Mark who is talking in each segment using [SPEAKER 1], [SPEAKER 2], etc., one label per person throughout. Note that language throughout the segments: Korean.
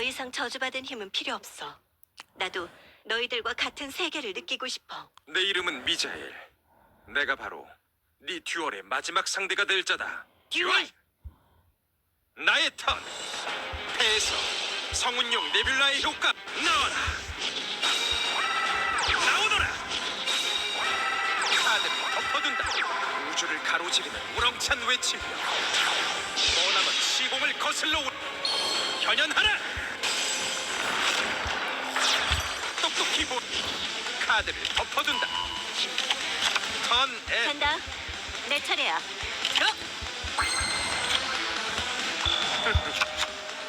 [SPEAKER 1] 더 이상 저주받은 힘은 필요 없어. 나도 너희들과 같은 세계를 느끼고 싶어.
[SPEAKER 2] 내 이름은 미자엘. 내가 바로 네 듀얼의 마지막 상대가 될 자다.
[SPEAKER 1] 듀얼!
[SPEAKER 2] 나의 턴. 패에서 성운용 네뷸라의 효과 나와라. 나오너라. 카드를 덮어둔다. 우주를 가로지르는 우렁찬 외침이여. 머나먼 시공을 거슬러 올. 현현하라. 보. 카드를 덮어둔다. 턴 앤.
[SPEAKER 1] 간다. 내 차례야.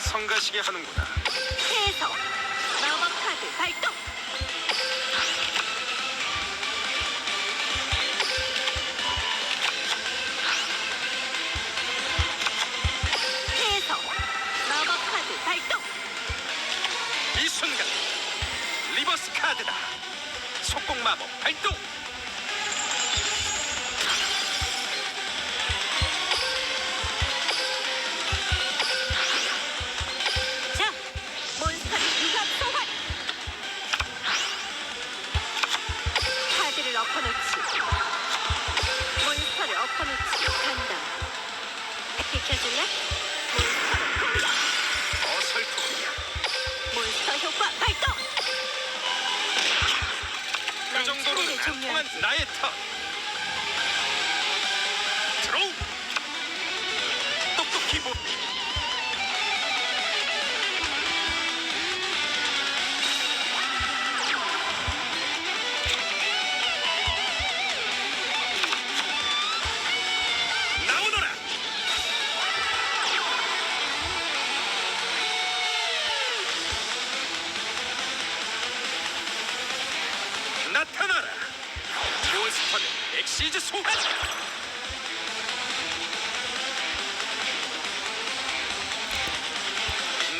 [SPEAKER 2] 성가시게 하는구나.
[SPEAKER 1] 해서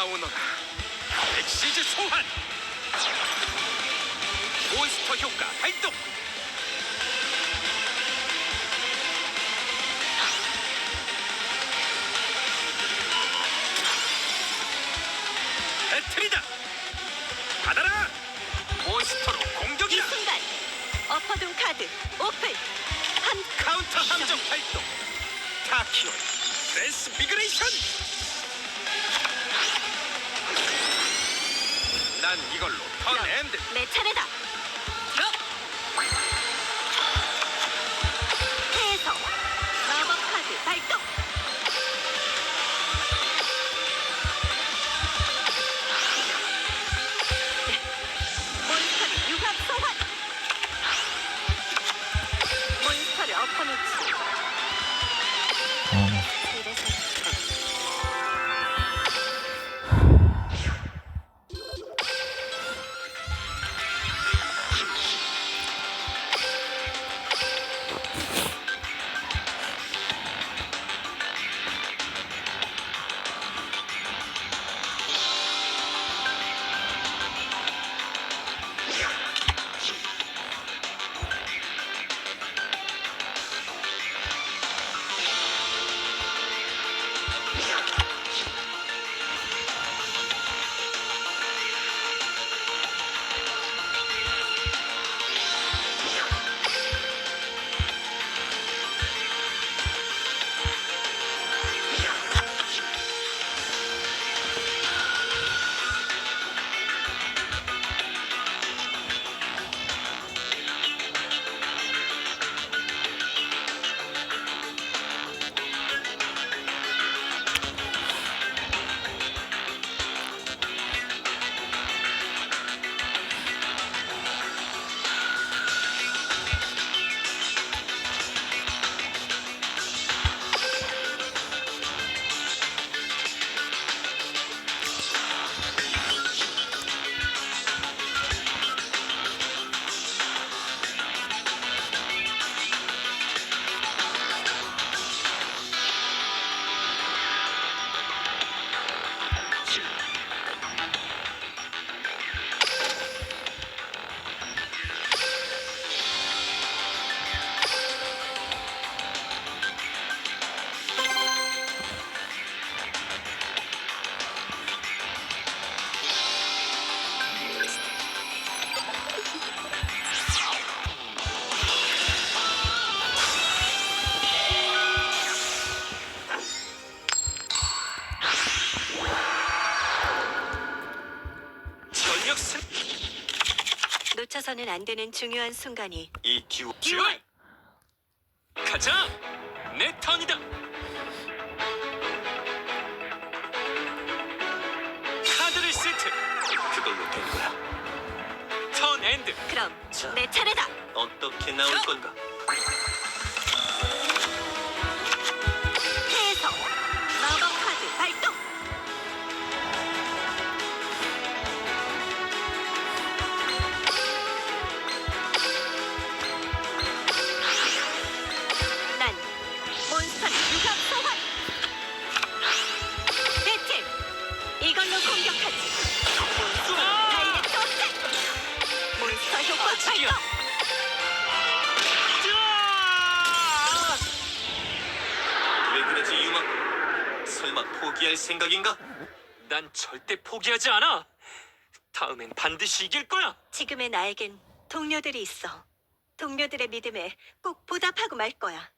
[SPEAKER 2] 나오너라. 엑시즈 소환. 몬스터 효과 발동. 배틀이다. 받아라. 몬스터로
[SPEAKER 1] 이
[SPEAKER 2] 공격이다.
[SPEAKER 1] 순간 엎어둔 카드 오픈 한
[SPEAKER 2] 카운터 함정 발동 타키오 트랜스피그레이션 난 이걸로 턴 엔드.
[SPEAKER 1] 내 차례다 안 되는 중요한 순간이
[SPEAKER 3] 이 듀오
[SPEAKER 1] 듀얼!
[SPEAKER 3] 가자 내 턴이다 카드를 세트 그걸로 된 거야 턴 엔드
[SPEAKER 1] 그럼
[SPEAKER 3] 자.
[SPEAKER 1] 내 차례다.
[SPEAKER 3] 어떻게 나올
[SPEAKER 1] 자.
[SPEAKER 3] 건가 생각인가 난 절대 포기하지 않아 다음엔 반드시 이길 거야
[SPEAKER 1] 지금의 나에겐 동료들이 있어. 동료들의 믿음에 꼭 보답하고 말 거야.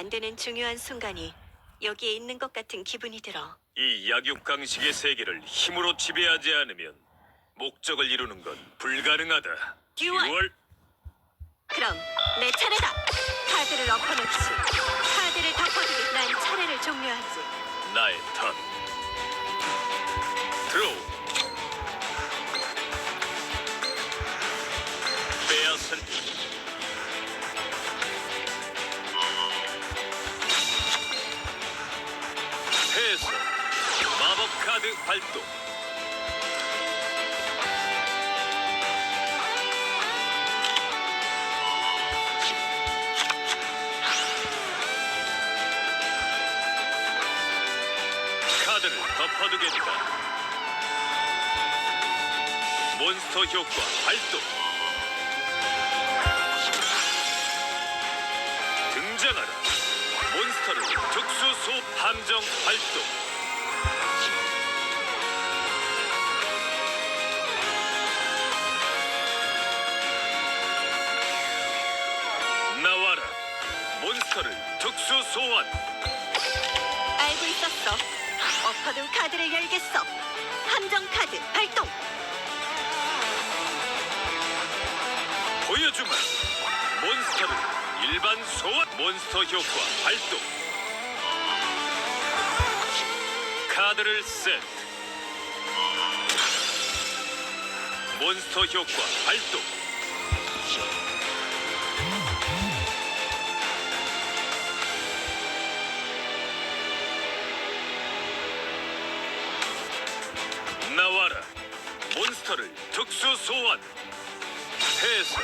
[SPEAKER 1] 안 되는 중요한 순간이 여기에 있는 것 같은 기분이 들어.
[SPEAKER 4] 이 약육강식의 세계를 힘으로 지배하지 않으면 목적을 이루는 건 불가능하다.
[SPEAKER 1] 듀얼! 그럼 내 차례다. 카드를 엎어놓지. 카드를 덮어두기 난 차례를 종료하지.
[SPEAKER 4] 나의 턴. 마법 카드 발동. 카드를 덮어두겠다. 몬스터 효과 발동. 등장하라. 몬스터를 특수 소 함정 발동. 일반 소환 몬스터 효과 발동. 카드를 세트. 몬스터 효과 발동. 나와라. 몬스터를 특수 소환. 해서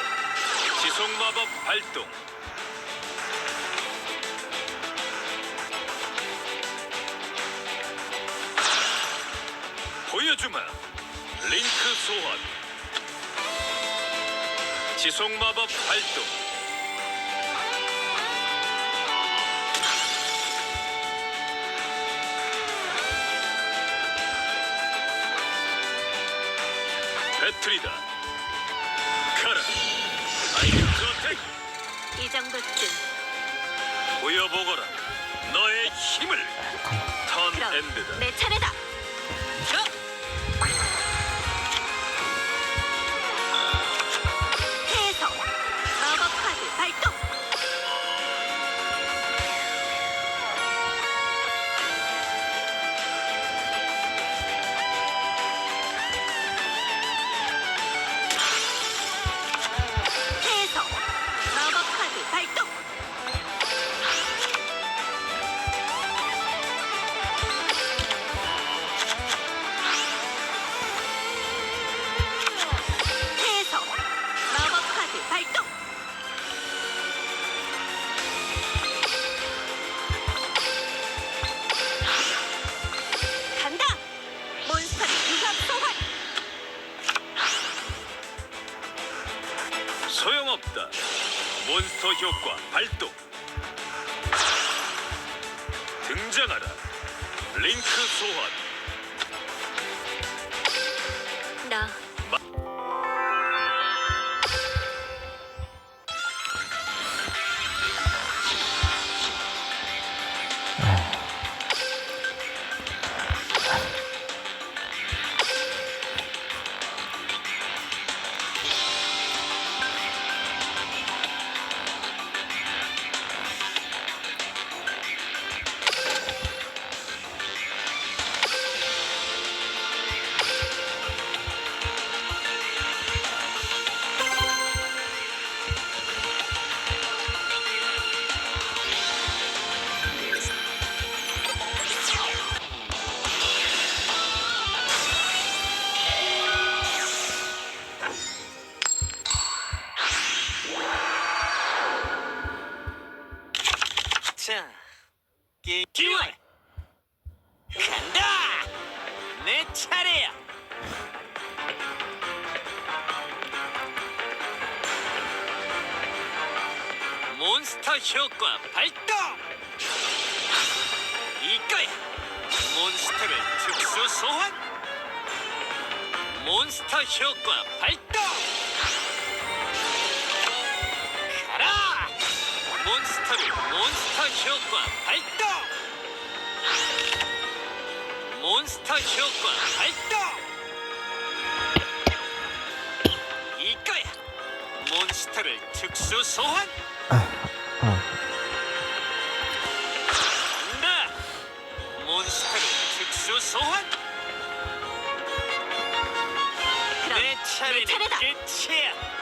[SPEAKER 4] 지속 마법 발동. 보여주마. 링크 소환. 지속 마법 발동. 배틀이다. 가라. 아이스 어택.
[SPEAKER 1] 이 정도쯤.
[SPEAKER 4] 보여보거라. 너의 힘을. 턴
[SPEAKER 1] 그럼
[SPEAKER 4] 엔드다.
[SPEAKER 1] 내 차례다.
[SPEAKER 4] 몬스터 효과 발동. 등장하라. 링크 소환.
[SPEAKER 3] 차례야. 몬스터 효과 발동. 이거야. 몬스터를 특수 소환. 몬스터 효과 발동. 가라. 몬스터를 몬스터 효과 발동! 몬스터 효과 발동! 이거야! 몬스터를 특수 소환! 간다! 몬스터를 특수 소환!
[SPEAKER 1] 그럼
[SPEAKER 3] 내 차례는
[SPEAKER 1] 차례다.
[SPEAKER 3] 끝이야! 어림없어!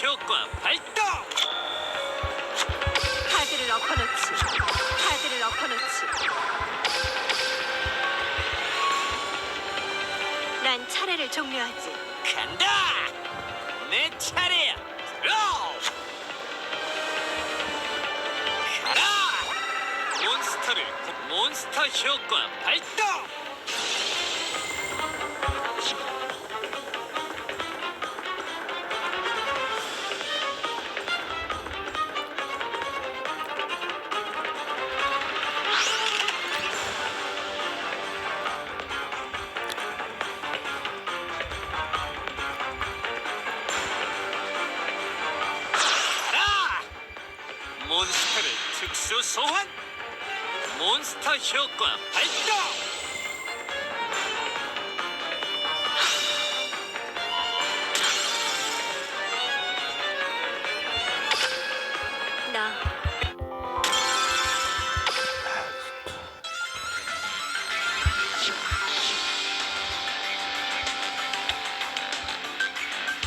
[SPEAKER 3] 효과 발동!
[SPEAKER 1] 카드를 엎어놓지. 카드를 엎어놓지. 난 차례를 종료하지.
[SPEAKER 3] 간다! 내 차례야! 들어! 가라! 몬스터를 몬스터 효과 발동! 몬스터를 특수 소환! 몬스터 효과 발동!